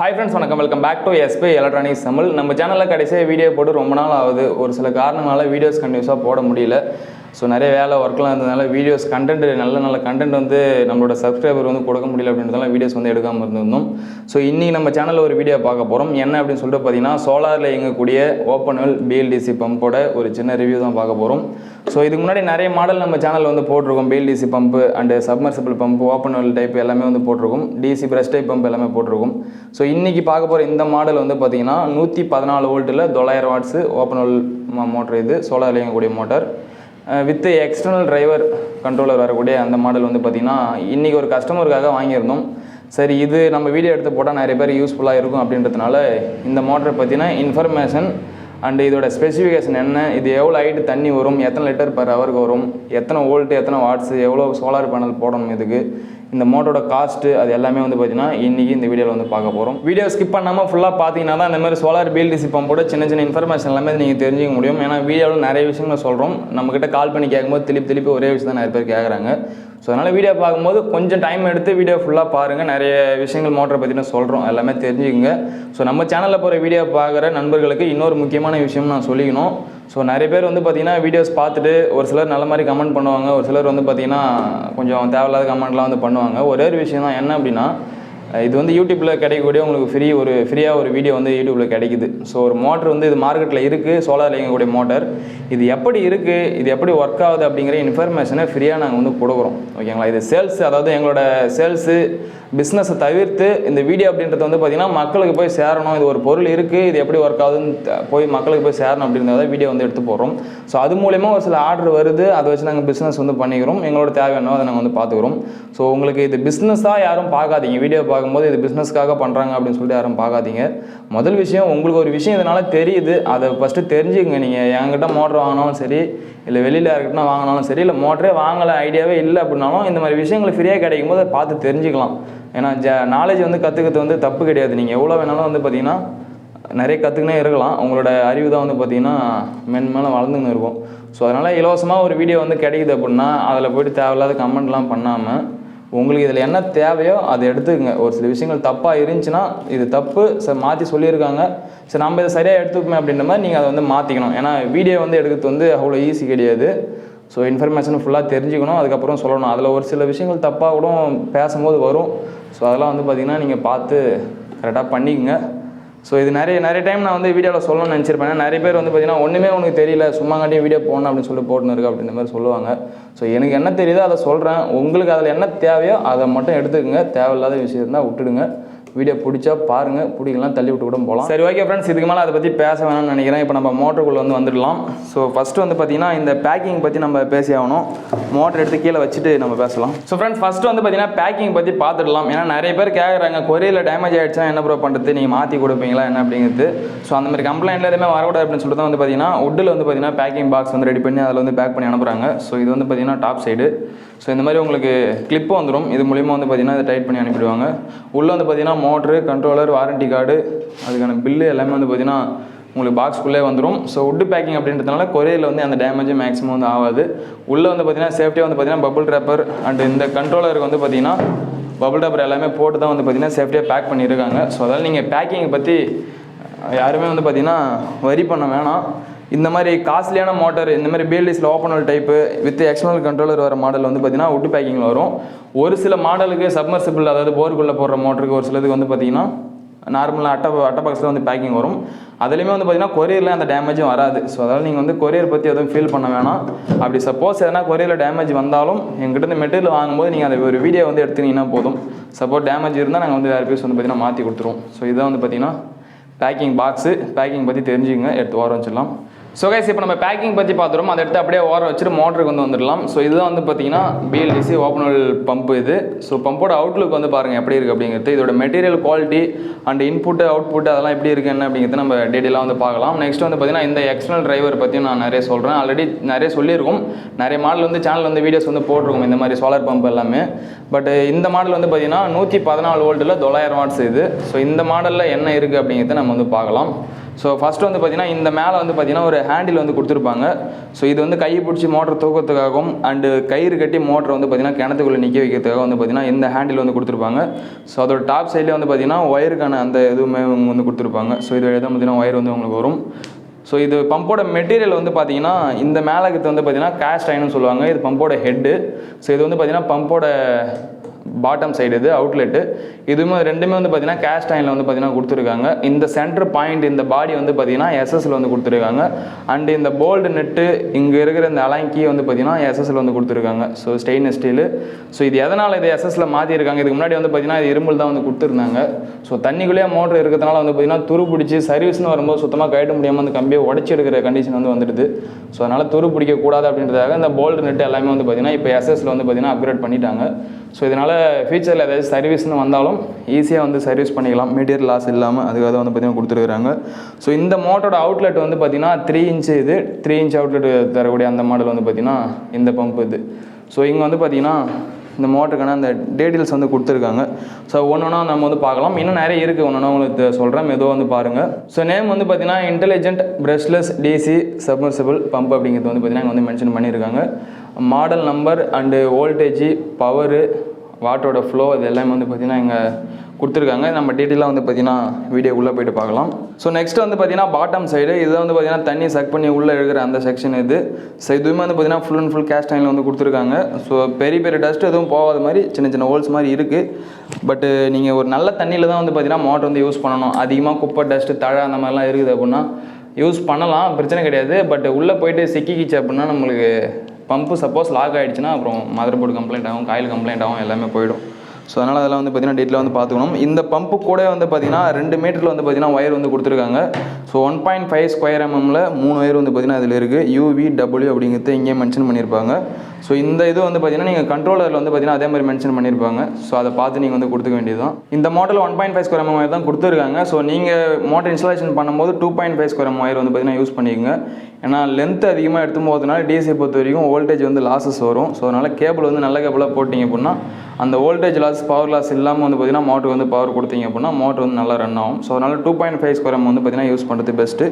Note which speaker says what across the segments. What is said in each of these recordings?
Speaker 1: Hi friends வணக்கம். Welcome back to SP electronics Tamil நம்ம சேனலில் கடைசியாக வீடியோ போட்டு ரொம்ப நாள் ஆகுது. ஒரு சில காரணங்களால் வீடியோஸ் கண்டினியூஸாக போட முடியல. ஸோ நிறைய வேலை ஒர்க்லாம் இருந்ததுனால வீடியோஸ் கண்டென்ட் நல்ல நல்ல கண்டென்ட் வந்து நம்மளோட சப்ஸ்கிரைபர் வந்து கொடுக்க முடியல அப்படின்றதால வீடியோஸ் வந்து எடுக்காமல் இருந்திருந்தோம். ஸோ இன்றைக்கி நம்ம சேனலில் ஒரு வீடியோ பார்க்க போகிறோம் என்ன அப்படின்னு சொல்லிட்டு பார்த்தீங்கன்னா சோலாரில் இயங்கக்கூடிய ஓப்பன்வெல் பிஎல்டிசி பம்போட ஒரு சின்ன ரிவ்யூ தான் பார்க்க போகிறோம் ஸோ இதுக்கு முன்னாடி நிறைய மாடல் நம்ம சேனலில் வந்து போட்டிருக்கோம். BLDC pump and submersible pump open well type எல்லாமே வந்து போட்டிருக்கோம். டிசி பிரஷ் டைப் பம்ப் எல்லாமே போட்டிருக்கோம். ஸோ இன்றைக்கி பார்க்க போகிற இந்த மாடல் வந்து பார்த்தீங்கன்னா நூற்றி பதினாலு வோல்ட்டில் தொள்ளாயிரம் வாட்ஸு ஓப்பன் வெல் மோட்டர் இது சோலாரில் இயங்கக்கூடிய motor with external driver controller வரக்கூடிய அந்த மாடல் வந்து பார்த்திங்கன்னா இன்றைக்கி ஒரு கஸ்டமருக்காக வாங்கியிருந்தோம். சரி இது நம்ம வீடியோ எடுத்து போட்டால் நிறைய பேர் யூஸ்ஃபுல்லாக இருக்கும் அப்படின்றதுனால இந்த மோட்டரை பற்றின இன்ஃபர்மேஷன் அண்டு இதோட ஸ்பெசிஃபிகேஷன் என்ன இது எவ்வளோ ஹைட்டு தண்ணி வரும் எத்தனை லிட்டர் பர் ஹவருக்கு வரும் எத்தனை வோல்ட்டு எத்தனை வாட்ஸு எவ்வளோ சோலார் பேனல் போடணும் இதுக்கு இந்த மோட்டரோட காஸ்ட்டு அது எல்லாமே வந்து பார்த்தீங்கன்னா இன்றைக்கி இந்த வீடியோவில் வந்து பார்க்க போகிறோம் வீடியோ ஸ்கிப் பண்ணாமல் ஃபுல்லாக பார்த்தீங்கன்னா தான் இந்த மாதிரி சோலார் பிஎல்டிசி பம்போட சின்ன சின்ன இன்ஃபர்மேஷன் எல்லாமே நீங்கள் தெரிஞ்சிக்க முடியும். ஏன்னா வீடியோவில் நிறைய விஷயங்கள் சொல்கிறோம் நம்மக்கிட்ட கால் பண்ணி கேட்கும்போது திருப்பி திருப்பி ஒரே விஷயம் தான் நிறைய பேர் கேட்குறாங்க ஸோ அதனால் வீடியோ பார்க்கும்போது கொஞ்சம் டைம் எடுத்து வீடியோ ஃபுல்லாக பாருங்கள் நிறைய விஷயங்கள் மோட்டரை பற்றின சொல்கிறோம் எல்லாமே தெரிஞ்சுக்கங்க. ஸோ நம்ம சேனலில் போகிற வீடியோ பார்க்குற நண்பர்களுக்கு இன்னொரு முக்கியமான விஷயம் நான் சொல்லிக்கணும். ஸோ நிறைய பேர் வந்து பார்த்தீங்கன்னா வீடியோஸ் பார்த்துட்டு ஒரு சிலர் நல்ல மாதிரி கமெண்ட் பண்ணுவாங்க. ஒரு சிலர் வந்து பார்த்தீங்கன்னா கொஞ்சம் தேவையில்லாத கமெண்ட்லாம் வந்து பண்ணுவாங்க. ஒரே ஒரு விஷயம் தான் என்ன அப்படின்னா இது வந்து யூடியூப்பில் கிடைக்கக்கூடிய உங்களுக்கு ஃப்ரீ ஒரு ஃப்ரீயாக ஒரு வீடியோ வந்து யூடியூப்பில் கிடைக்குது. ஸோ ஒரு மோட்டர் வந்து இது மார்க்கெட்டில் இருக்குது சோலாரில் இயங்கக்கூடிய மோட்டர் இது எப்படி இருக்குது இது எப்படி ஒர்க் ஆகுது அப்படிங்கிற இன்ஃபர்மேஷனை ஃப்ரீயாக நாங்கள் வந்து கொடுக்குறோம். ஓகேங்களா இது சேல்ஸ் அதாவது எங்களோட சேல்ஸு பிஸ்னஸை தவிர்த்து இந்த வீடியோ அப்படின்றது வந்து பார்த்திங்கன்னா மக்களுக்கு போய் சேரணும். இது ஒரு பொருள் இருக்குது இது எப்படி ஒர்க் ஆகுதுன்னு போய் மக்களுக்கு போய் சேரணும் அப்படின்றத வீடியோ வந்து எடுத்து போடுறோம். ஸோ அது மூலயமா ஒரு சில ஆர்டர் வருது அதை வச்சு நாங்கள் பிஸ்னஸ் வந்து பண்ணிக்கிறோம். எங்களோட தேவையானோ அதை நாங்கள் வந்து பார்த்துக்குறோம். ஸோ உங்களுக்கு இது பிஸ்னஸாக யாரும் பார்க்காதீங்க வீடியோ பார்க்க பார்க்கும்போது இது பிஸ்னஸ்க்காக பண்ணுறாங்க அப்படின்னு சொல்லிட்டு யாரும் பார்க்காதீங்க. முதல் விஷயம் உங்களுக்கு ஒரு விஷயம் இதனால் தெரியுது. அதை ஃபஸ்ட்டு தெரிஞ்சுக்கங்க. நீங்கள் என்கிட்ட மோட்ரு வாங்கினாலும் சரி இல்லை வெளியில் யாருக்கிட்ட வாங்கினாலும் சரி இல்லை மோட்டரே வாங்கலை ஐடியாவே இல்லை அப்படின்னாலும் இந்த மாதிரி விஷயங்கள் ஃப்ரீயாக கிடைக்கும் போது அதை பார்த்து தெரிஞ்சுக்கலாம். ஏன்னா ஜ நாலேஜ் வந்து கற்றுக்கிறது வந்து தப்பு கிடையாது. நீங்கள் எவ்வளோ வேணாலும் வந்து பார்த்தீங்கன்னா நிறைய கற்றுக்கினே இருக்கலாம். உங்களோட அறிவு தான் வந்து பார்த்தீங்கன்னா மென்மேலும் வளர்ந்துன்னு இருக்கும். ஸோ அதனால் இலவசமாக ஒரு வீடியோ வந்து கிடைக்குது அப்படின்னா அதில் போயிட்டு தேவையில்லாத கமெண்ட்லாம் பண்ணாமல் உங்களுக்கு இதில் என்ன தேவையோ அதை எடுத்துக்கங்க. ஒரு சில விஷயங்கள் தப்பாக இருந்துச்சுன்னா இது தப்பு சார் மாற்றி சொல்லியிருக்காங்க. சரி நம்ம இதை சரியாக எடுத்துக்கோமே அப்படின்ற மாதிரி நீங்கள் அதை வந்து மாற்றிக்கணும் ஏன்னா வீடியோ வந்து எடுக்கிறது வந்து அவ்வளோ ஈஸி கிடையாது. ஸோ இன்ஃபர்மேஷன் ஃபுல்லாக தெரிஞ்சுக்கணும் அதுக்கப்புறம் சொல்லணும். அதில் ஒரு சில விஷயங்கள் தப்பாக கூட பேசும்போது வரும். ஸோ அதெல்லாம் வந்து பார்த்திங்கன்னா நீங்கள் பார்த்து கரெக்டாக பண்ணிக்கங்க. ஸோ இது நிறைய நிறைய டைம் நான் வந்து வீடியோவில் சொல்லணும்னு நினச்சிருப்பேன். நிறைய பேர் வந்து பார்த்தீங்கன்னா ஒன்றுமே உனக்கு தெரியல. சும்மாங்காட்டியும் வீடியோ போடணும் அப்படின்னு சொல்லி போட்டுன்னு இருக்கு அப்படின்ற மாதிரி சொல்லுவாங்க. ஸோ எனக்கு என்ன தெரியுதோ அதை சொல்கிறேன் உங்களுக்கு அதில் என்ன தேவையோ அதை மட்டும் எடுத்துக்கங்க. தேவையில்லாத விஷயம் இருந்தால் விட்டுடுங்க. வீடியோ பிடிச்சா பாருங்கள் பிடிக்கலாம் தள்ளி விட்டு கூட போகலாம். சரி ஓகே ஃப்ரெண்ட்ஸ் இதுக்கு மேலே அதை பற்றி பேச வேணாம்னு நினைக்கிறேன். இப்போ நம்ம மோட்டருக்குள்ளே வந்து வந்துடலாம். ஸோ ஃபஸ்ட்டு வந்து பார்த்திங்கன்னா இந்த பேக்கிங் பற்றி நம்ம பேசி ஆகணும். மோட்டர் எடுத்து கீழே வச்சுட்டு நம்ம பேசலாம். ஸோ ஃப்ரெண்ட்ஸ் ஃபஸ்ட்டு வந்து பார்த்தீங்கன்னா பேக்கிங் பற்றி பார்த்துடலாம் ஏன்னா நிறைய பேர் கேட்குறாங்க கொரியரில் டேமேஜ் ஆகிடுச்சுன்னா என்ன ப்ரோ பண்ணுறது நீங்கள் மாற்றி கொடுப்பீங்களா? என்ன? அப்படிங்கிறது. ஸோ அந்த மாதிரி கம்ப்ளைண்ட்ல எதுவுமே வரக்கூடாது அப்படின்னு சொல்லிட்டு தான் வந்து பார்த்தீங்கன்னா உட்டில் வந்து பார்த்தீங்கன்னா பேக்கிங் பாக்ஸ் வந்து ரெடி பண்ணி அதில் வந்து பேக் பண்ணி அனுப்புகிறாங்க ஸோ இது வந்து பார்த்தீங்கன்னா டாப் சைடு ஸோ இந்த மாதிரி உங்களுக்கு கிளிப்பும் வந்துடும் இது மூலிமா வந்து பார்த்திங்கன்னா இதை டைட் பண்ணி அனுப்பிடுவாங்க. உள்ளே வந்து பார்த்தீங்கன்னா மோட்ரு கண்ட்ரோலர் வாரண்டி கார்டு அதுக்கான பில்லு எல்லாமே வந்து பார்த்தீங்கன்னா உங்களுக்கு பாக்ஸ்க்குள்ளே வந்துடும் ஸோ உட்டு பேக்கிங் அப்படின்றதுனால கொரியரில் வந்து அந்த டேமேஜும் மேக்ஸிமம் வந்து ஆகாது. உள்ளே வந்து பார்த்தீங்கன்னா சேஃப்டியாக வந்து பார்த்தீங்கன்னா பபுள் ரேப்பர் அண்ட் இந்த கண்ட்ரோலருக்கு வந்து பார்த்தீங்கன்னா பபுள் ரேப்பர் எல்லாமே போட்டு தான் வந்து பார்த்திங்கன்னா சேஃப்டியாக பேக் பண்ணியிருக்காங்க ஸோ அதனால் நீங்கள் பேக்கிங்கை பற்றி யாருமே வந்து பார்த்திங்கன்னா வரி பண்ண வேணாம். இந்த மாதிரி காஸ்ட்லியான மோட்டர் இந்த மாதிரி பிஎல்டிஸில் open well type with external controller வர மாடல் வந்து பார்த்தீங்கன்னா உட்டு பேக்கிங்கில் வரும். ஒரு சில மாடலுக்கு சப்மர்சிபிள் அதாவது போருக்குள்ளே போடுற மோட்டருக்கு ஒரு சிலதுக்கு வந்து பார்த்தீங்கன்னா நார்மலாக அட்டை அட்டை பாக்ஸில் வந்து பேக்கிங் வரும். அதுலேயுமே வந்து பார்த்தீங்கன்னா கொரியரில் அந்த டேமேஜும் வராது. ஸோ அதனால் நீங்கள் வந்து கொரியர் பற்றி எதுவும் ஃபீல் பண்ண வேணாம். அப்படி சப்போஸ் எதனா கொரியரில் டேமேஜ் வந்தாலும் எங்கிட்ட இருந்து மெட்டீரியல் வாங்கும்போது நீங்கள் அதை ஒரு வீடியோ வந்து எடுத்துனீங்கன்னா போதும். சப்போஸ் டேமேஜ் இருந்தால் நாங்கள் வந்து வேறு பீஸ் வந்து பார்த்தீங்கன்னா மாற்றி கொடுத்துருவோம். ஸோ இதான் வந்து பார்த்தீங்கன்னா பேக்கிங் பாக்ஸு பேக்கிங் பற்றி தெரிஞ்சுக்கங்க. எடுத்து ஓரம் வச்சிடலாம். ஸோ கைஸ் இப்போ நம்ம பேக்கிங் பற்றி பார்த்துருவோம் அதை எடுத்து அப்படியே ஓரம் வச்சுட்டு மோட்டருக்கு வந்து வந்துடலாம். ஸோ இதுதான் வந்து பார்த்தீங்கன்னா பிஎல்டிசி ஓப்பனல் பம்ப் இது. ஸோ பம்போட அவுட்லுக் வந்து பாருங்கள் எப்படி இருக்குது அப்படிங்கிறது. இதோட material quality and input output அதெல்லாம் எப்படி இருக்குது என்ன அப்படிங்கிறது நம்ம டீட்டெயிலாக வந்து பார்க்கலாம். நெக்ஸ்ட் வந்து பார்த்தீங்கன்னா இந்த எக்ஸ்டர்னல் டிரைவர் பற்றியும் நான் நிறைய சொல்கிறேன் ஆல்ரெடி நிறைய சொல்லியிருக்கோம். நிறைய மாடல் வந்து சேனல் வந்து வீடியோஸ் வந்து போட்டிருக்கோம். இந்த மாதிரி சோலார் பம்ப் எல்லாமே. பட் இந்த மாடல் வந்து பார்த்தீங்கன்னா நூற்றி பதினாலு வோல்ட்டில் தொள்ளாயிரம் வாட்ஸ் இது. ஸோ இந்த மாடலில் என்ன இருக்குது அப்படிங்கிறத நம்ம வந்து பார்க்கலாம். ஸோ ஃபஸ்ட்டு வந்து பார்த்திங்கன்னா இந்த மேலே வந்து பார்த்தீங்கன்னா ஒரு ஹேண்டில் வந்து கொடுத்துருப்பாங்க. ஸோ இது வந்து கையை பிடிச்சி மோட்டர் தூக்கத்துக்காகவும் அண்டு கயிறு கட்டி மோட்டர் வந்து பார்த்திங்கன்னா கிணத்துக்குள்ளே நிற்க வைக்கிறதுக்காக வந்து பார்த்தீங்கன்னா இந்த ஹேண்டில் வந்து கொடுத்துருப்பாங்க. ஸோ அதோட டாப் சைட்லேயே வந்து பார்த்தீங்கன்னா ஒயருக்கான அந்த இதுவுமே வந்து கொடுத்துருப்பாங்க. ஸோ இது வழியாக தான் பார்த்தீங்கன்னா ஒயர் வந்து உங்களுக்கு வரும். ஸோ இது பம்போட மெட்டீரியல் வந்து பார்த்தீங்கன்னா இந்த மேலகத்து வந்து பார்த்தீங்கன்னா கேஸ்ட் அயன்னு சொல்லுவாங்க. இது பம்போட ஹெட்டு ஸோ இது வந்து பார்த்தீங்கன்னா பம்போட பாட்டம் சைடு இது அவுட்லெட்டு இதுவுமே ரெண்டுமே வந்து பார்த்தீங்கன்னா கேஷ் டைனில் வந்து பார்த்தீங்கன்னா கொடுத்துருக்காங்க. இந்த சென்டர் பாயிண்ட் இந்த பாடி வந்து பார்த்தீங்கன்னா எஸ்எஸ்ல வந்து கொடுத்துருக்காங்க. அண்ட் இந்த போல்டு நெட்டு இங்கே இருக்கிற இந்த அலாங்கி வந்து பார்த்தீங்கன்னா எஸ்எஸ்ல வந்து கொடுத்துருக்காங்க. ஸோ ஸ்டெயின்லெஸ் ஸ்டீலு ஸோ இது எதனால் இது எஸ்எஸ்ல மாற்றிருக்காங்க இதுக்கு முன்னாடி வந்து பார்த்தீங்கன்னா இது இரும்புல் தான் வந்து கொடுத்துருந்தாங்க. ஸோ தண்ணிக்குள்ளேயே மோட்டர் இருக்கிறதுனால வந்து பார்த்தீங்கன்னா துரு பிடிச்சி சர்வீஸ்னு வரும்போது சுத்தமாக கட்ட முடியாமல் அந்த கம்பியை உடச்சி எடுக்கிற கண்டிஷன் வந்து வந்துடுது. ஸோ அதனால் துரு பிடிக்கக்கூடாது அப்படின்றதுக்காக இந்த போல்டு நெட் எல்லாமே வந்து பார்த்தீங்கன்னா இப்போ எஸ்எஸ்ல வந்து பார்த்தீங்கன்னா அப்கிரேட் பண்ணிட்டாங்க. ஸோ இதனால் ஃபியூச்சரில் ஏதாவது சர்வீஸ்னு வந்தாலும் ஈஸியாக வந்து சர்வீஸ் பண்ணிக்கலாம். மெட்டீரியல் லாஸ் இல்லாமல் அதுக்காக வந்து பார்த்தீங்கன்னா கொடுத்துருக்காங்க ஸோ இந்த மோட்டரோட அவுட்லெட் வந்து பார்த்தீங்கன்னா த்ரீ இன்ச் இது. த்ரீ இன்ச் அவுட்லெட் தரக்கூடிய அந்த மாடல் வந்து பார்த்தீங்கன்னா இந்த பம்ப் இது. ஸோ இங்கே வந்து பார்த்தீங்கன்னா இந்த மோட்டருக்கான அந்த டீட்டெயில்ஸ் வந்து கொடுத்துருக்காங்க. ஸோ ஒன்று ஒன்றா நம்ம வந்து பார்க்கலாம். இன்னும் நிறைய இருக்குது ஒன்று ஒன்றா உங்களுக்கு சொல்கிறேன் மெதுவாக வந்து பாருங்கள் ஸோ நேம் வந்து பார்த்தீங்கன்னா intelligent brushless DC submersible pump அப்படிங்கிறது வந்து பார்த்தீங்கன்னா இங்கே வந்து மென்ஷன் பண்ணியிருக்காங்க model number and voltage power வாட்டரோட ஃப்ளோ இது எல்லாமே வந்து பார்த்திங்கன்னா இங்கே கொடுத்துருக்காங்க. நம்ம டீட்டெயிலாக வந்து பார்த்திங்கன்னா வீடியோ உள்ளே போயிட்டு பார்க்கலாம். ஸோ நெக்ஸ்ட் வந்து பார்த்திங்கன்னா பாட்டம் சைடு இதை வந்து பார்த்தீங்கன்னா தண்ணி சக் பண்ணி உள்ளே இருக்கிற அந்த செக்ஷன் இது. ஸோ இதுவுமே வந்து பார்த்தீங்கன்னா ஃபுல் அண்ட் ஃபுல் கேஸ்ட் டைனில் வந்து கொடுத்துருக்காங்க. ஸோ பெரிய பெரிய டஸ்ட் எதுவும் போகாத மாதிரி சின்ன சின்ன ஹோல்ஸ் மாதிரி இருக்குது பட்டு நீங்கள் ஒரு நல்ல தண்ணியில் தான் வந்து பார்த்தீங்கன்னா மோட்டர் வந்து யூஸ் பண்ணணும். அதிகமாக குப்பை டஸ்ட்டு தழை அந்த மாதிரிலாம் இருக்குது அப்படின்னா யூஸ் பண்ணலாம். பிரச்சனை கிடையாது. பட் உள்ளே போயிட்டு சிக்கிக்கிச்சு அப்படின்னா நம்மளுக்கு பம்பு சப்போஸ் லாக் ஆகிடுச்சுன்னா அப்புறம் மதர் போர்டு கம்ப்ளைண்ட் ஆகும் காயில் கம்ப்ளைண்ட் ஆகும் எல்லாமே போயிடும். ஸோ அதனால் அதெல்லாம் வந்து பார்த்தீங்கன்னா டீட்டெயில் வந்து பார்த்துக்கணும் இந்த பம்பு கூட வந்து பார்த்தீங்கன்னா ரெண்டு மீட்டரில் வந்து பார்த்தீங்கன்னா ஒயர் வந்து கொடுத்துருக்காங்க. So one point five square எம்எம்மில் மூணு ஒயர் வந்து பார்த்தீங்கன்னா அதில் இருக்குது யூவி டபிள்யூ அப்படிங்கிறது இங்கே மென்ஷன் பண்ணியிருப்பாங்க ஸோ இந்த இது வந்து பார்த்தீங்கன்னா நீங்கள் கண்ட்ரோலரில் வந்து பார்த்தீங்கன்னா அதே மாதிரி மென்ஷன் பண்ணியிருப்பாங்க ஸோ அதை பார்த்து நீங்கள் வந்து கொடுத்துக்க வேண்டியதுதான். இந்த model one point five square மாதிரி தான் கொடுத்துருக்காங்க. ஸோ நீங்கள் மோட்டர் இன்ஸ்டாலேஷன் பண்ணும்போது two point five square M wire வந்து பார்த்தீங்கன்னா யூஸ் பண்ணிக்கோங்க. ஏன்னா லென்த் அதிகமாக எடுத்து போகிறதுனால டிசி பொறுத்த வரைக்கும் வோல்டேஜ் வந்து லாஸஸ் வரும். ஸோ அதனால் கேபிள் வந்து நல்ல கேபிளாக போட்டிங்க அப்படின்னா அந்த வோல்டேஜ் லாஸ் பவர் லாஸ் இல்லாமல் வந்து பார்த்தீங்கன்னா மோட்டர் வந்து பவர் கொடுத்தீங்க அப்படின்னா மோட்டர் வந்து நல்லா ரன் ஆகும். ஸோ அதனால் டூ பாயிண்ட் ஃபைவ் ஸ்கொயர் வந்து பார்த்தீங்கன்னா யூஸ் பண்ணுறது பெஸ்ட்டு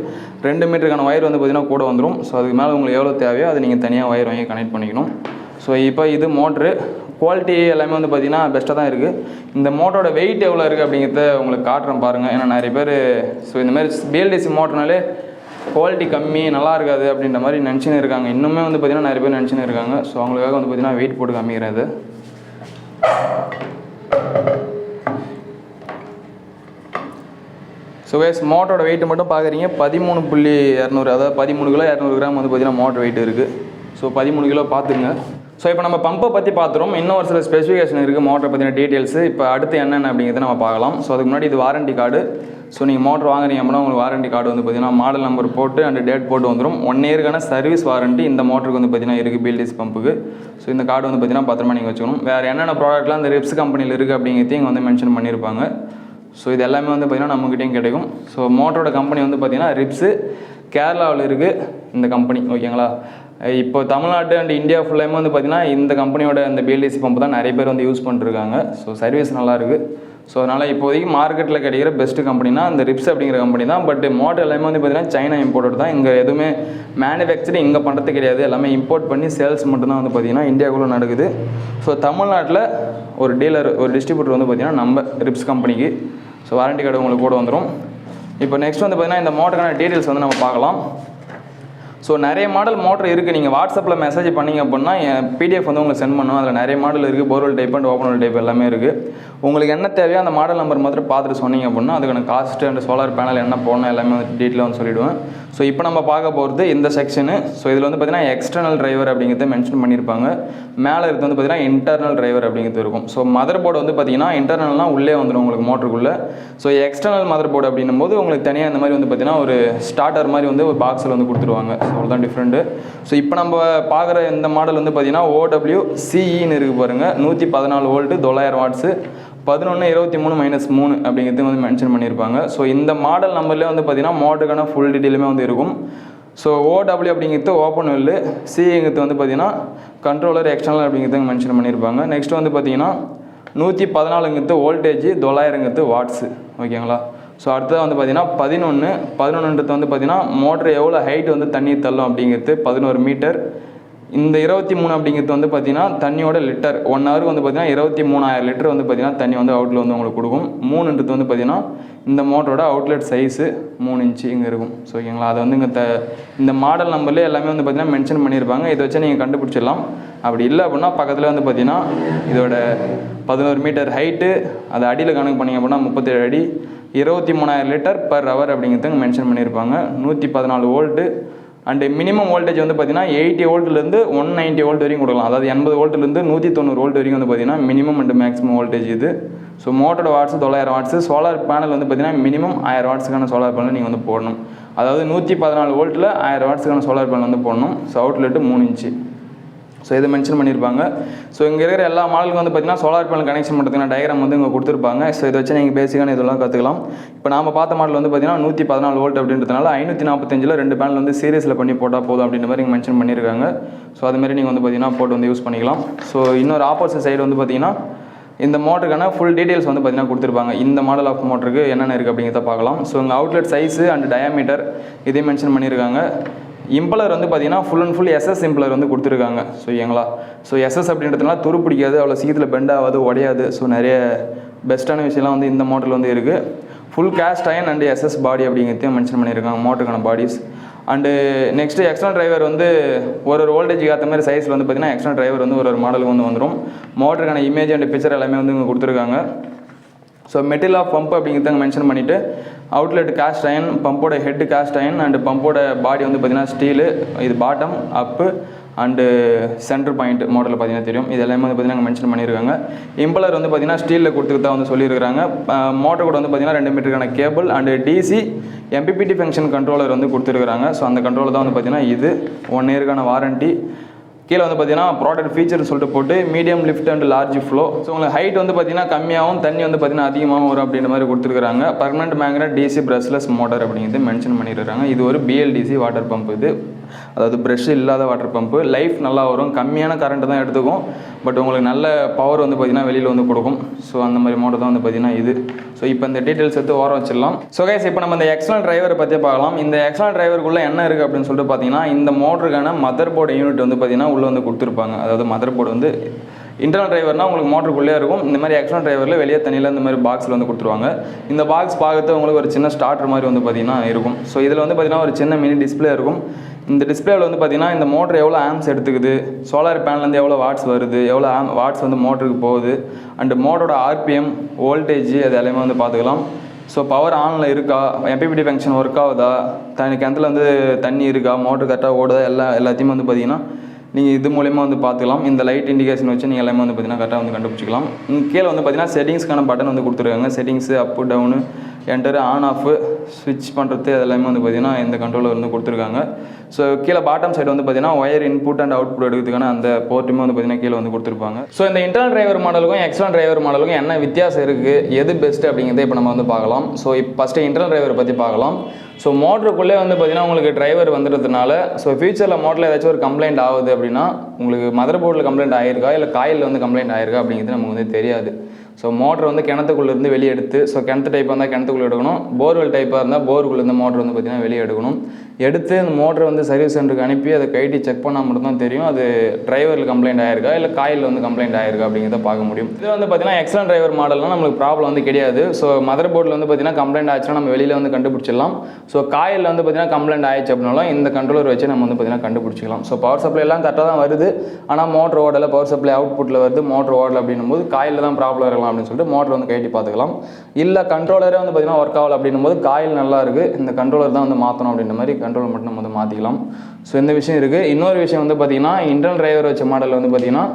Speaker 1: ரெண்டு மீட்டருக்கான ஒயர் வந்து பார்த்தீங்கன்னா கூட வந்துடும் ஸோ அதுக்கு மேலே உங்களுக்கு எவ்வளோ தேவையோ அதை நீங்கள் தனியாக ஒயர் வாங்கி கனெக்ட் பண்ணிக்கணும். ஸோ இப்போ இது மோட்ரு குவாலிட்டி எல்லாமே வந்து பார்த்திங்கன்னா பெஸ்ட்டாக தான் இருக்குது இந்த மோட்டரோட வெயிட் எவ்வளோ இருக்குது அப்படிங்கிறத உங்களுக்கு காட்டுறேன் பாருங்கள் ஏன்னா நிறைய பேர் ஸோ இந்த மாதிரி பிஎல்டிசி மோட்டர்னாலே குவாலிட்டி கம்மி நல்லா இருக்காது அப்படின்ற மாதிரி நினச்சின்னு இருக்காங்க. இன்னுமே வந்து பார்த்திங்கன்னா நிறைய பேர் நினச்சின்னு இருக்காங்க. ஸோ அவங்களுக்காக வந்து பார்த்தீங்கன்னா வெயிட் போட்டு காமிக்கிறேன் இது ஸோ வேஸ் மோட்டரோட வெயிட் மட்டும் பார்க்குறீங்க பதிமூணு புள்ளி இரநூறு அதாவது பதிமூணு கிலோ இரநூறு கிராம் வந்து பார்த்தீங்கன்னா மோட்டர் வெயிட் இருக்குது ஸோ பதிமூணு கிலோ பார்த்துங்க. ஸோ இப்போ நம்ம பம்பை பற்றி பார்த்துரும் இன்னும் ஒரு சில ஸ்பெசிஃபிகேஷன் இருக்குது மோட்டரை பற்றின டீட்டெயில்ஸு இப்போ அடுத்து என்னென்ன அப்படிங்கிறத நம்ம பார்க்கலாம். ஸோ அதுக்கு முன்னாடி இது வாரண்டி கார்டு ஸோ நீங்கள் மோட்டர் வாங்குறீங்க அப்படின்னா உங்களுக்கு வாரண்டி கார்டு வந்து பார்த்தீங்கன்னா மாடல் நம்பர் போட்டு அண்ட் டேட் போட்டு வந்துடும் ஒன் இயருக்கான சர்வீஸ் வாரண்டி இந்த மோட்டருக்கு வந்து பார்த்தீங்கன்னா இருக்குது பில்டிஸ் பம்புக்கு ஸோ இந்த கார்டு வந்து பார்த்தீங்கன்னா பத்திரமா நீங்கள் வச்சுக்கணும். வேறு என்னென்ன ப்ராடக்ட்லாம் இந்த ரிப்ஸ் கம்பெனியில் இருக்குது அப்படிங்கிறதையும் இங்கே வந்து மென்ஷன் பண்ணியிருப்பாங்க. ஸோ இது எல்லாமே வந்து பார்த்திங்கன்னா நம்மக்கிட்டையும் கிடைக்கும். ஸோ மோட்டரோட கம்பெனி வந்து பார்த்திங்கன்னா ரிப்ஸு கேரளாவில் இருக்குது இந்த கம்பெனி ஓகேங்களா? இப்போ தமிழ்நாடு அண்ட் இந்தியா ஃபுல்லாமே வந்து பார்த்திங்கன்னா இந்த கம்பெனியோட இந்த பிஎல்டிசி பம்பு தான் நிறைய பேர் வந்து யூஸ் பண்ணிருக்காங்க. ஸோ சர்வீஸ் நல்லா இருக்குது ஸோ அதனால் இப்போதைக்கு மார்க்கெட்டில் கிடைக்கிற பெஸ்ட்டு கம்பெனினா அந்த ரிப்ஸ் அப்படிங்கிற கம்பெனி தான். பட் மோட்டர் எல்லாமே வந்து பார்த்திங்கன்னா சைனா இம்போர்ட் தான். இங்கே எதுவுமே மேனுஃபேக்சரிங் இங்கே பண்ணுறது கிடையாது. எல்லாமே இம்போர்ட் பண்ணி சேல்ஸ் மட்டும்தான் வந்து பார்த்திங்கன்னா இந்தியாவுக்குள்ளே நடக்குது. ஸோ தமிழ்நாட்டில் ஒரு டீலர் ஒரு டிஸ்ட்ரிபியூட்டர் வந்து பார்த்திங்கன்னா நம்ம ரிப்ஸ் கம்பெனிக்கு ஸோ வாரண்டி கார்டு உங்களுக்கு கூட வந்துடும் இப்போ நெக்ஸ்ட் வந்து பார்த்தீங்கன்னா இந்த மோட்டருக்கான டீட்டெயில்ஸ் வந்து நம்ம பார்க்கலாம். ஸோ நிறைய மாடல் மோட்டர் இருக்குது நீங்கள் வாட்ஸ்அப்பில் மெசேஜ் பண்ணீங்க அப்படின்னா என் பிடிஎஃப் வந்து உங்களுக்கு சென்ட் பண்ணுவோம் அதில் நிறைய மாடல் இருக்குது borewell type and open type எல்லாமே இருக்குது உங்களுக்கு என்ன தேவையோ அந்த மாடல் நம்பர் மாத்திரம் பார்த்துட்டு சொன்னீங்க அப்படின்னா அதுக்கான காஸ்ட் அண்ட் சோலார் பேனல் என்ன போடணும் எல்லாமே வந்து டீட்டெயிலாக வந்து சொல்லிவிடுவேன் ஸோ இப்போ நம்ம பார்க்க போகிறது இந்த செக்ஷனு ஸோ இதில் வந்து பார்த்தீங்கன்னா எக்ஸ்டர்னல் டிரைவர் அப்படிங்கிறத மென்ஷன் பண்ணியிருப்பாங்க. மேலே இருக்கிறது வந்து பார்த்தீங்கன்னா இன்டர்னல் டிரைவர் அப்படிங்கிறது இருக்கும். ஸோ மதர் போர்டு வந்து பார்த்தீங்கன்னா இன்டர்னல்னால் உள்ளே வந்துடும் உங்களுக்கு மோட்டருக்குள்ளே ஸோ எக்ஸ்டர்னல் மதர் போர்டு அப்படின்னும் போது உங்களுக்கு தனியாக இந்த மாதிரி வந்து பார்த்தீங்கன்னா ஒரு ஸ்டார்டர் மாதிரி வந்து ஒரு பாக்ஸில் வந்து கொடுத்துருவாங்க. ஸோ அவ்வளோதான் டிஃப்ரெண்ட்டு ஸோ இப்போ நம்ம பார்க்குற இந்த மாடல் வந்து பார்த்தீங்கன்னா ஓடபிள்யூ சிஇன்னு இருக்குது பாருங்கள் நூற்றி பதினாலு வோல்ட்டு தொள்ளாயிரம் வாட்ஸு பதினொன்று இருபத்தி மூணு மைனஸ் மூணு அப்படிங்கிறது வந்து மென்ஷன் பண்ணியிருப்பாங்க. ஸோ இந்த மாடல் நம்பர்லேயே வந்து பார்த்தீங்கன்னா மோட்டருக்கான ஃபுல் டீட்டெயிலுமே வந்து இருக்கும். ஸோ ஓடபிள்யூ அப்படிங்கிறது ஓப்பன் வெல்லு சிங்கிறது வந்து பார்த்தீங்கன்னா கண்ட்ரோலர் எக்ஸ்டர்னல் அப்படிங்கிறது மென்ஷன் பண்ணியிருப்பாங்க. நெக்ஸ்ட் வந்து பார்த்தீங்கன்னா நூற்றி பதினாலுங்கிறது வோல்டேஜ் தொள்ளாயிரங்கிறது வாட்ஸு ஓகேங்களா ஸோ அடுத்தது வந்து பார்த்தீங்கன்னா பதினொன்று பதினொன்றுன்றது வந்து பார்த்தீங்கன்னா மோட்ரு எவ்வளோ ஹைட் வந்து தண்ணி தள்ளும் அப்படிங்கிறது பதினோரு மீட்டர் இந்த இருபத்தி மூணு அப்படிங்கிறது வந்து பார்த்தீங்கன்னா தண்ணியோட லிட்டர். ஒன் ஹவருக்கு வந்து பார்த்தீங்கன்னா இருபத்தி மூணாயிரம் லிட்டர் வந்து பார்த்தீங்கன்னா தண்ணி வந்து அவுட்டில் வந்து உங்களுக்கு கொடுக்கும். மூணுன்றது வந்து பார்த்தீங்கன்னா இந்த மோட்டரோட அவுட்லெட் சைஸு மூணு இன்ச்சு இங்கே இருக்கும். ஸோ ஓகேங்களா? அதை வந்து இங்கே த இந்த மாடல் நம்பர்லேயே எல்லாமே வந்து பார்த்தீங்கன்னா மென்ஷன் பண்ணியிருப்பாங்க. இதை வச்சு நீங்கள் கண்டுபிடிச்சிடலாம். அப்படி இல்லை அப்படின்னா பக்கத்தில் வந்து பார்த்தீங்கன்னா இதோட பதினோரு மீட்டர் ஹைட்டு அதை அடியில் கணக்கு பண்ணிங்க அப்படின்னா முப்பத்தேழு அடி. இருபத்தி மூணாயிரம் லிட்டர் பர் ஹவர் அப்படிங்கிறதுங்க மென்ஷன் பண்ணியிருப்பாங்க. நூற்றி பதினாலு வோல்ட்டு அண்டு மினிமம் வோல்டேஜ் வந்து பார்த்தீங்கன்னா எயிட்டி வோல்ட்லேருந்து ஒன் நைன்ட்டி வோல்ட் வரைக்கும் கொடுக்கலாம். அதாவது எண்பது வோல்ட்லேருந்து நூற்றி தொண்ணூறு வோல்ட் வரைக்கும் வந்து பார்த்தீங்கன்னா மினிமம் அண்டு மேக்ஸிமம் வோல்டேஜ் இது. ஸோ மோட்டரோட வாட்ஸ் தொள்ளாயிரம் வாட்ஸ் சோலார் பேனல் வந்து பார்த்தீங்கன்னா மினிமம் ஆயிரம் வாட்ஸுக்கான சோலார் பேனல் நீங்கள் வந்து போடணும். அதாவது நூற்றி பதினாலு வோல்ட்டில் ஆயிரம் வாட்ஸுக்கான சோலார் பேனல் வந்து போடணும். ஸோ அவுட்லெட்டு மூணு இன்ச்சு ஸோ இதை மென்ஷன் பண்ணியிருப்பாங்க ஸோ இங்கே இருக்கிற எல்லா மாடலுக்கும் வந்து பார்த்தீங்கன்னா சோலார் பேனல் கனெக்ஷன் பண்ணுறதுக்கான டயக்ராம் வந்து இங்கே கொடுத்துருப்பாங்க. ஸோ இதை வச்சு நீங்கள் பேசிக்கான இதெல்லாம் கற்றுக்கலாம் இப்போ நாம பார்த்த மாடல் வந்து பார்த்தீங்கன்னா நூற்றி பதினாலு வோல்ட் அப்படின்றதுனால ஐநூற்றி நாற்பத்தஞ்சில் ரெண்டு பேனல் வந்து சீரியஸில் பண்ணி போட்டால் போதும் அப்படின்ற மாதிரி இங்கே மென்ஷன் பண்ணியிருக்காங்க ஸோ அதுமாரி நீங்கள் வந்து பார்த்தீங்கன்னா போட்டு வந்து யூஸ் பண்ணிக்கலாம். ஸோ இன்னொரு ஆப்போசிட் சைடு வந்து பார்த்தீங்கன்னா இந்த மோட்டருக்கான ஃபுல் டீட்டெயில்ஸ் வந்து பார்த்திங்கன்னா கொடுத்துருப்பாங்க. இந்த மாடல் ஆஃப் மோட்டருக்கு என்னென்ன இருக்குது அப்படிங்கிறத பார்க்கலாம். ஸோ இங்கே அவுட்லெட் சைஸு அண்ட் டயாமீட்டர் இதையும் மென்ஷன் பண்ணியிருக்காங்க இம்பலர் வந்து பார்த்தீங்கன்னா full and full SS impeller வந்து கொடுத்துருக்காங்க. ஸோ ஏங்களா ஸோ எஸ்எஸ் அப்படின்றதுனால துரு பிடிக்காது அவ்வளோ சீக்கிரத்தில் பெண்ட் ஆகாது உடையாது. ஸோ நிறைய பெஸ்ட்டான விஷயம்லாம் வந்து இந்த மாடல் வந்து இருக்குது full cast iron and SS body அப்படிங்கிறதையும் மென்ஷன் பண்ணியிருக்காங்க மோட்டருக்கான bodies and next extra driver வந்து ஒரு ஒரு வோல்டேஜுக்கு ஏற்ற மாதிரி சைஸில் வந்து பார்த்தீங்கன்னா எக்ஸ்ட்ரா டிரைவர் வந்து ஒரு ஒரு மாடலுக்கு வந்து வந்துடும் மோட்டருக்கான இமேஜ் அண்ட் பிக்சர் எல்லாமே வந்து இங்கே கொடுத்துருக்காங்க. ஸோ மெட்டீரியல் ஆஃப் பம்ப் அப்படிங்கிறத மென்ஷன் பண்ணிவிட்டு அவுட்லெட் காஸ்ட் அயன் பம்போட ஹெட் காஸ்ட் அயன் அண்ட் பம்போட பாடி வந்து பார்த்திங்கன்னா ஸ்டீலு இது bottom up and centre point மாடலில் பார்த்தீங்கன்னா தெரியும். இது எல்லாமே வந்து பார்த்தீங்கன்னா மென்ஷன் பண்ணியிருக்காங்க இம்பலர் வந்து பார்த்திங்கன்னா ஸ்டீலில் கொடுத்துக்கிட்டா வந்து சொல்லியிருக்காங்க மோட்டர் கூட வந்து பார்த்தீங்கன்னா ரெண்டு மீட்டருக்கான cable and DC MPPT function controller வந்து கொடுத்துருக்காங்க ஸோ அந்த கண்ட்ரோலர் தான் வந்து பார்த்தீங்கன்னா இது. ஒன் இயருக்கான வாரண்ட்டி கீழே வந்து பார்த்தீங்கன்னா ப்ராடக்ட் ஃபீச்சர் சொல்லிட்டு போட்டு medium lift and large flow so உங்களுக்கு ஹைட் வந்து பார்த்தீங்கன்னா கம்மியாகவும் தண்ணி வந்து பார்த்தீங்கன்னா அதிகமாகவும் வரும் அப்படின்ற மாதிரி கொடுத்துருக்காங்க permanent magnet DC brushless motor அப்படிங்கிறது மென்ஷன் பண்ணியிருக்காங்க இது ஒரு பிஎல்டிசி வாட்டர் பம்ப் இது. அதாவது ப்ரெஷ் இல்லாத வாட்டர் பம்ப்பு லைஃப் நல்லா வரும். கம்மியான கரண்ட் தான் எடுத்துக்கும். பட் உங்களுக்கு நல்ல பவர் வந்து பார்த்தீங்கன்னா வெளியில் வந்து கொடுக்கும். ஸோ அந்த மாதிரி மோட்டர் தான் வந்து பார்த்திங்கன்னா இது. ஸோ இப்போ இந்த டீட்டெயில்ஸ் எடுத்து ஓரம் வச்சிடலாம். ஸோ கைஸ் இப்போ நம்ம இந்த எக்ஸலன் டிரைவரை பற்றி பார்க்கலாம். இந்த எக்ஸலன் டிரைவருக்குள்ளே என்ன இருக்குது அப்படின்னு சொல்லிட்டு பார்த்தீங்கன்னா இந்த மோட்டருக்கான மதர் போர்டு யூனிட் வந்து பார்த்தீங்கன்னா உள்ளே வந்து கொடுத்துருப்பாங்க. அதாவது மதர் போர்டு வந்து இன்டர்னல் டிரைவர்னா உங்களுக்கு மோட்டருக்குள்ளே இருக்கும். இந்த மாதிரி எக்ஸ்ட்ரா டிரைவரில் வெளியே தனியில் இந்த மாதிரி பாக்ஸில் வந்து கொடுத்துருவாங்க. இந்த பாக்ஸ் பார்க்கறது உங்களுக்கு ஒரு சின்ன ஸ்டார்டர் மாதிரி வந்து பார்த்தீங்கன்னா இருக்கும். ஸோ இதில் வந்து பார்த்தீங்கன்னா ஒரு சின்ன மினி டிஸ்பிளே இருக்கும். இந்த டிஸ்பிளேவில் வந்து பார்த்தீங்கன்னா இந்த மோட்டர் எவ்வளோ ஆம்ஸ் எடுத்துக்குது சோலார் பேனல்லேருந்து எவ்வளோ வாட்ஸ் வருது எவ்வளோ ஆம் வாட்ஸ் வந்து மோட்டருக்கு போகுது அண்டு மோட்டரோட ஆர்பிஎம் வோல்டேஜ் அது எல்லாமே வந்து பார்த்துக்கலாம் ஸோ பவர் ஆனில் இருக்கா? எம்பிபிடி ஃபங்க்ஷன் ஒர்க் ஆகுதா? தனி கிணத்துல வந்து தண்ணி இருக்கா? மோட்டர் கரெக்டாக ஓடுதா? எல்லா எல்லாத்தையுமே வந்து பார்த்தீங்கன்னா நீங்கள் இது மூலயமா வந்து பார்த்துக்கலாம் இந்த லைட் இண்டிகேஷன் வச்சு நீங்கள் எல்லாமே வந்து பார்த்தீங்கன்னா கரெக்டாக வந்து கண்டுபிடிச்சிக்கலாம். கீழே வந்து பார்த்தீங்கன்னா செட்டிங்ஸ்க்கான பட்டன் வந்து கொடுத்துருக்காங்க. Settings up down enter on off ஸ்விட்ச் பண்ணுறது எல்லாமே வந்து பார்த்தீங்கன்னா இந்த கண்ட்ரோலர் வந்து கொடுத்துருக்காங்க. ஸோ கீழே பாட்டம் சைடு வந்து பார்த்தீங்கன்னா ஒயர் இன்புட் அண்ட் அவுட்புட் எடுக்கிறதுக்கான அந்த போர்ட்டுமே வந்து பார்த்தீங்கன்னா கீழே வந்து கொடுத்துருப்பாங்க. ஸோ இந்த இன்டர்னல் டிரைவர் மாடலுக்கும் எக்ஸ்டர்னல் டிரைவர் மாடலுக்கும் என்ன வித்தியாசம் இருக்குது எது பெஸ்ட் அப்படிங்கிறத இப்போ நம்ம வந்து பார்க்கலாம். ஸோ இப்போ ஃபஸ்ட்டு இன்டர்னல் டிரைவர் பற்றி பார்க்கலாம். ஸோ மோட்டருக்குள்ளே வந்து பார்த்தீங்கன்னா உங்களுக்கு டிரைவர் வந்துடுறதுனால ஸோ ஃபியூச்சரில் மோட்டரில் ஏதாச்சும் ஒரு கம்ப்ளைண்ட் ஆகுது அப்படின்னா உங்களுக்கு மதர் போர்டில் கம்ப்ளைண்ட் ஆயிருக்கா? இல்லை காயில் வந்து கம்ப்ளைண்ட் ஆயிருக்கா? அப்படிங்கிறது நமக்கு வந்து தெரியாது. ஸோ மோட்டர் வந்து கிணத்துக்குள்ளேருந்து வெளியே எடுத்து ஸோ கிணத்து டைப்பாக இருந்தால் கிணத்துக்குள்ளே எடுக்கணும். போர்வெல் டைப்பாக இருந்தால் போருக்குள்ளேருந்து மோட்டர் வந்து பார்த்திங்கன்னா வெளியே எடுக்கணும். எடுத்து அந்த மோட்டரை வந்து சர்வீஸ் சென்டருக்கு அனுப்பி அதை கைட்டி செக் பண்ணால் மட்டும்தான் தெரியும். அது டிரைவரில் கம்ப்ளைண்ட் ஆயிருக்கா இல்லை காயில் வந்து கம்ப்ளைண்ட் ஆயிருக்கா அப்படிங்கிறத பார்க்க முடியும். இது வந்து பார்த்தீங்கன்னா எக்ஸலன் டிரைவர் மாடல்னால் நம்மளுக்கு ப்ராப்ளம் வந்து கிடையாது. ஸோ மதர் போர்டில் வந்து பார்த்தீங்கன்னா கம்ப்ளைண்ட் ஆச்சுன்னா நம்ம வெளியில் வந்து கண்டுபிடிச்சிடலாம். ஸோ காயில் வந்து பார்த்தீங்கன்னா கம்ப்ளைண்ட் ஆயிடுச்சு அப்படின்னாலும் இந்த கண்ட்ரோலர் வச்சு நம்ம வந்து பார்த்தீங்கன்னா கண்டுபிடிச்சிக்கலாம். ஸோ பவர் சப்ளை எல்லாம் கரெக்டாக தான் வருது. ஆனால் மோட்டர் ஓடலை பவர் சப்ளை அவுட்புட்டில் வருது மோட்டர் ஓடலை அப்படின்னும் போது காயில் தான் ப்ராப்ளம் இருக்கலாம் அப்படின்னு சொல்லிட்டு மோட்டர் வந்து கைட்டி பார்த்துக்கலாம். இல்லை கண்ட்ரோலரே வந்து பார்த்தீங்கன்னா ஒர்க் ஆகல அப்படின்னும் போது காயில் நல்லா இருக்குது இந்த கண்ட்ரோலர் தான் வந்து மாற்றணும் அப்படின்ற மாதிரி கண்ட்ரோல் மட்டும் நம்ம வந்து மாற்றிக்கலாம் ஸோ இந்த விஷயம் இருக்குது இன்னொரு விஷயம் வந்து பார்த்தீங்கன்னா இன்டர்னல் டிரைவர் வச்ச மாடலில் வந்து பார்த்தீங்கன்னா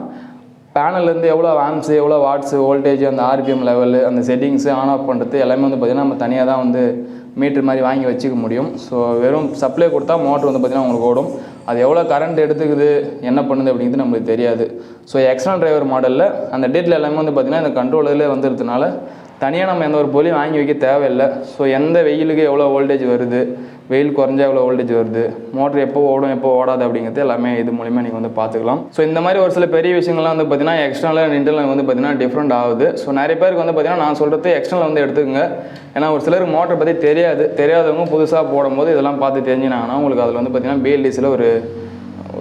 Speaker 1: பேனல்லேருந்து எவ்வளோ ஆம்ஸு எவ்வளோ வாட்ஸு வோல்டேஜ் அந்த ஆர்பிஎம் லெவலு அந்த செட்டிங்ஸு ஆன் ஆஃப் பண்ணுறது எல்லாமே வந்து பார்த்திங்கன்னா நம்ம தனியாக தான் வந்து மீட்டர் மாதிரி வாங்கி வச்சுக்க முடியும். ஸோ வெறும் சப்ளை கொடுத்தா மோட்ரு வந்து பார்த்திங்கன்னா உங்களுக்கு ஓடும். அது எவ்வளோ கரண்ட் எடுத்துக்குது என்ன பண்ணுது அப்படிங்கிறது நம்மளுக்கு தெரியாது. ஸோ எக்ஸ்டர்னல் டிரைவர் மாடலில் அந்த டேட்டில் எல்லாமே வந்து பார்த்திங்கன்னா இந்த கண்ட்ரோலர்லேயே வந்துருதுனால தனியாக நம்ம எந்த ஒரு பொலியும் வாங்கி வைக்க தேவையில்லை. ஸோ எந்த வெயிலுக்கு எவ்வளோ வோல்டேஜ் வருது வெயில் குறைஞ்சா எவ்வளோ வோல்டேஜ் வருது? மோட்டர் எப்போ ஓடும் எப்போ ஓடாது அப்படிங்கிறது எல்லாமே இது மூலிமா நீங்கள் வந்து பார்த்துக்கலாம். ஸோ இந்த மாதிரி ஒரு சில பெரிய விஷயங்கள்லாம் வந்து பார்த்தீங்கன்னா எக்ஸ்டர்னல் அண்ட் இன்டர்னல் வந்து பார்த்தீங்கன்னா டிஃப்ரெண்ட் ஆகுது. ஸோ நிறைய பேருக்கு வந்து பார்த்தீங்கன்னா நான் சொல்கிறது எக்ஸ்டர்னல் வந்து எடுத்துக்கோங்க. ஏன்னா ஒரு சிலருக்கு மோட்டரை பற்றி தெரியாது. தெரியாதவங்க புதுசாக போடும்போது இதெல்லாம் பார்த்து தெரிஞ்சினாங்கன்னா உங்களுக்கு அதில் வந்து பார்த்தீங்கன்னா பிஎல்டிசியில் ஒரு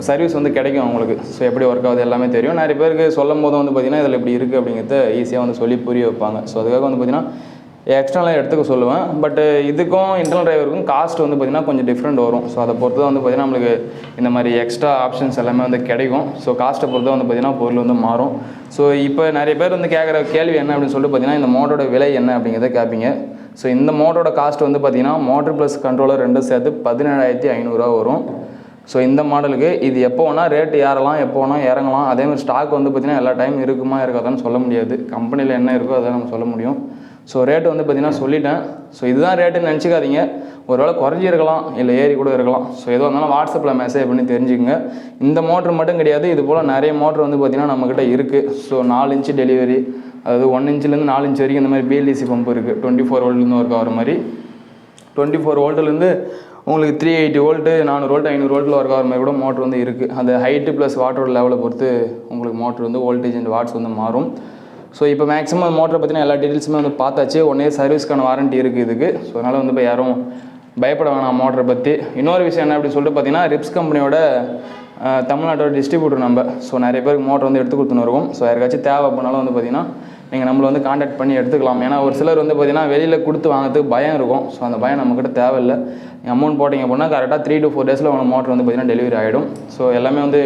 Speaker 1: சர்வீஸ் வந்து கிடைக்கும் அவங்களுக்கு. ஸோ எப்படி ஒர்க் ஆகுது எல்லாமே தெரியும். நிறைய பேருக்கு சொல்லும் போது வந்து பார்த்தீங்கன்னா இதில் இப்படி இருக்குது அப்படிங்கிறத ஈஸியாக வந்து சொல்லி புரிய வைப்பாங்க. ஸோ அதுக்காக வந்து பார்த்தீங்கன்னா எக்ஸ்டர்னலாக எடுத்துக்க சொல்லுவேன். பட் இதுக்கும் இன்டர்னல் டிரைவருக்கும் காஸ்ட் வந்து பார்த்திங்கன்னா கொஞ்சம் டிஃப்ரெண்ட் வரும். ஸோ அதை பொறுத்து தான் வந்து பார்த்திங்கன்னா நம்மளுக்கு இந்த மாதிரி எக்ஸ்ட்ரா ஆப்ஷன்ஸ் எல்லாமே வந்து கிடைக்கும். ஸோ காஸ்ட்டை பொறுத்து வந்து பார்த்திங்கன்னா பொருள் வந்து மாறும். ஸோ இப்போ நிறைய பேர் வந்து கேட்குற கேள்வி என்ன அப்படின்னு சொல்லிட்டு பார்த்தீங்கன்னா இந்த மோட்டரோட விலை என்ன அப்படிங்கிறத கேட்பீங்க ஸோ இந்த மோட்டரோட காஸ்ட் வந்து பார்த்திங்கன்னா மோட்டர் ப்ளஸ் கண்ட்ரோலர் ரெண்டும் சேர்த்து பதினேழாயிரத்தி ஐநூறுரூவா வரும். ஸோ இந்த மாடலுக்கு இது எப்போ வேணால் ரேட்டு ஏறலாம் எப்போ வேணால் இறங்கலாம். அதே மாதிரி ஸ்டாக் வந்து பார்த்திங்கன்னா எல்லா டைம் இருக்குமா இருக்காதான்னு சொல்ல முடியாது. கம்பெனியில் என்ன இருக்கோ அதை நம்ம சொல்ல முடியும். ஸோ ரேட்டு வந்து பார்த்திங்கன்னா சொல்லிட்டேன். ஸோ இதுதான் ரேட்டுன்னு நினச்சிக்காதீங்க. ஒருவேளை குறைஞ்சி இருக்கலாம் இல்லை ஏறி கூட இருக்கலாம். ஸோ எதுவாக இருந்தாலும் வாட்ஸ்அப்பில் மெசேஜ் பண்ணி தெரிஞ்சுக்கங்க. இந்த மோட்ரு மட்டும் கிடையாது இது போல் நிறைய மோட்ரு வந்து பார்த்திங்கன்னா நம்மக்கிட்ட இருக்குது ஸோ நாலு இன்ச்சு டெலிவரி அதாவது ஒன் இன்ச்சிலேருந்து நாலு இன்ச் வரைக்கும் இந்த மாதிரி பிஎல்டிசி பம்ப் இருக்குது டுவெண்ட்டி ஃபோர் வோல்ட்லேருந்து ஒர்க் ஆகிற மாதிரி. டுவெண்ட்டி ஃபோர் வோல்ட்லேருந்து உங்களுக்கு த்ரீ எயிட்டி வோல்ட்டு நானூறு வோல்ட் ஐநூறு வோல்ட்டில் ஒர்க் ஆகிற மாதிரி கூட மோட்ரு வந்து இருக்குது அந்த ஹைட்டு ப்ளஸ் வாட்டரோட லெவலை பொறுத்து உங்களுக்கு மோட்ரு வந்து வோல்டேஜ் அண்ட் வாட்ஸ் வந்து மாறும். ஸோ இப்போ மேக்ஸிமம் மோட்டரை பற்றின எல்லா டீட்டெயில்ஸுமே வந்து பார்த்தாச்சு. ஒன் சர்வீஸ்க்கான வாரண்ட்டி இருக்குது இதுக்கு. ஸோ அதனால் வந்து இப்போ யாரும் பயப்பட வேணாம் மோட்டரை பற்றி இன்னொரு விஷயம் என்ன அப்படின்னு சொல்லிட்டு பார்த்தீங்கன்னா ரிப்ஸ் கம்பெனியோட தமிழ்நாட்டோட டிஸ்ட்ரிபியூட்டர் நம்ம ஸோ நிறைய பேருக்கு மோட்டர் வந்து எடுத்து கொடுத்துன்னு இருக்கும் ஸோ யாருக்காச்சும் தேவை பண்ணாலும் வந்து பார்த்தீங்கன்னா நீங்கள் நம்மளை வந்து காண்டாக்ட் பண்ணி எடுத்துக்கலாம். ஏன்னா ஒரு சிலர் வந்து பார்த்தீங்கன்னா வெளியில் கொடுத்து வாங்குறதுக்கு பயம் இருக்கும். ஸோ அந்த பயம் நம்மக்கிட்ட தேவையில்லை. நீங்கள் அமௌண்ட் போட்டிங்க அப்படின்னா கரெக்டாக த்ரீ டு ஃபோர் டேஸில் உங்களுக்கு மோட்டர் வந்து பார்த்தீங்கன்னா டெலிவரி ஆகிடும் ஸோ எல்லாமே வந்து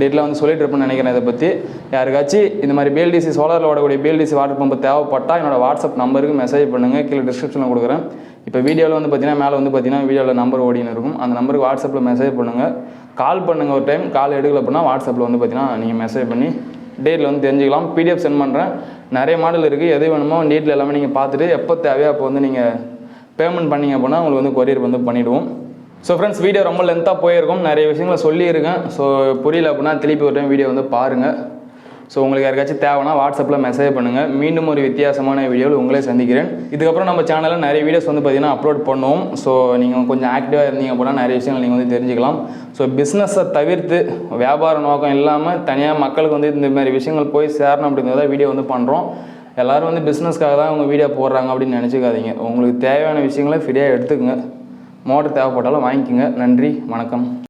Speaker 1: டேட்டில் வந்து சொல்லிட்டு இருப்பேன்னு நினைக்கிறேன் இதை பற்றி யாருக்காச்சும் இந்த மாதிரி பிஎல்டிசி சோலாரில் ஓடக்கூடிய பிஎல்டிசி வாட்டர் பம்பு தேவைப்பட்டால் என்னோடய வாட்ஸ்அப் நம்பருக்கு மெசேஜ் பண்ணுங்கள் கீழே டிஸ்கிரிப்ஷனில் கொடுக்குறேன். இப்போ வீடியோவில் வந்து பார்த்தீங்கன்னா மேலே வந்து பார்த்தீங்கன்னா வீடியோவில் நம்பர் ஓடின்னு இருக்கும். அந்த நம்பருக்கு வாட்ஸ்அப்பில் மெசேஜ் பண்ணுங்கள் கால் பண்ணுங்கள் ஒரு டைம் கால் எடுக்கல அப்படின்னா வாட்ஸ்அப்பில் வந்து பார்த்தீங்கன்னா நீங்கள் மெசேஜ் பண்ணி டேட்டில் வந்து தெரிஞ்சுக்கலாம். பிடிஎஃப் சென்ட் பண்ணுறேன் நிறைய மாடல் இருக்குது எது வேணுமோ டேட்டில் எல்லாமே நீங்கள் பார்த்துட்டு எப்போ தேவையோ அப்போ வந்து நீங்கள் பேமெண்ட் பண்ணீங்க அப்படின்னா உங்களுக்கு வந்து கொரியர் வந்து பண்ணிவிடுவோம் ஸோ ஃப்ரெண்ட்ஸ் வீடியோ ரொம்ப லென்த்தாக போயிருக்கும். நிறைய விஷயங்களை சொல்லியிருக்கேன். ஸோ புரியல அப்படின்னா திருப்பி ஒரு டைம் வீடியோ வந்து பாருங்கள் ஸோ உங்களுக்கு யாருக்காச்சும் தேவைன்னா வாட்ஸ்அப்பில் மெசேஜ் பண்ணுங்கள் மீண்டும் ஒரு வித்தியாசமான வீடியோவில் உங்களே சந்திக்கிறேன். இதுக்கப்புறம் நம்ம சேனலில் நிறைய வீடியோஸ் வந்து பார்த்தீங்கன்னா அப்லோட் பண்ணுவோம். ஸோ நீங்கள் கொஞ்சம் ஆக்டிவாக இருந்தீங்க அப்படின்னா நிறைய விஷயங்கள் நீங்கள் வந்து தெரிஞ்சுக்கலாம். ஸோ பிஸ்னஸை தவிர்த்து வியாபார நோக்கம் இல்லாமல் தனியாக மக்களுக்கு வந்து இந்த மாதிரி விஷயங்கள் போய் சேரணும் அப்படிங்கிறத வீடியோ வந்து பண்ணுறோம் எல்லாரும் வந்து பிஸ்னஸ்க்காக தான் உங்கள் வீடியோ போடுறாங்க அப்படின்னு நினச்சிக்காதீங்க. உங்களுக்கு தேவையான விஷயங்களை ஃப்ரீயாக எடுத்துக்கங்க. மோட்டர் தேவைப்பட்டாலும் வாங்கிக்கோங்க. நன்றி வணக்கம்.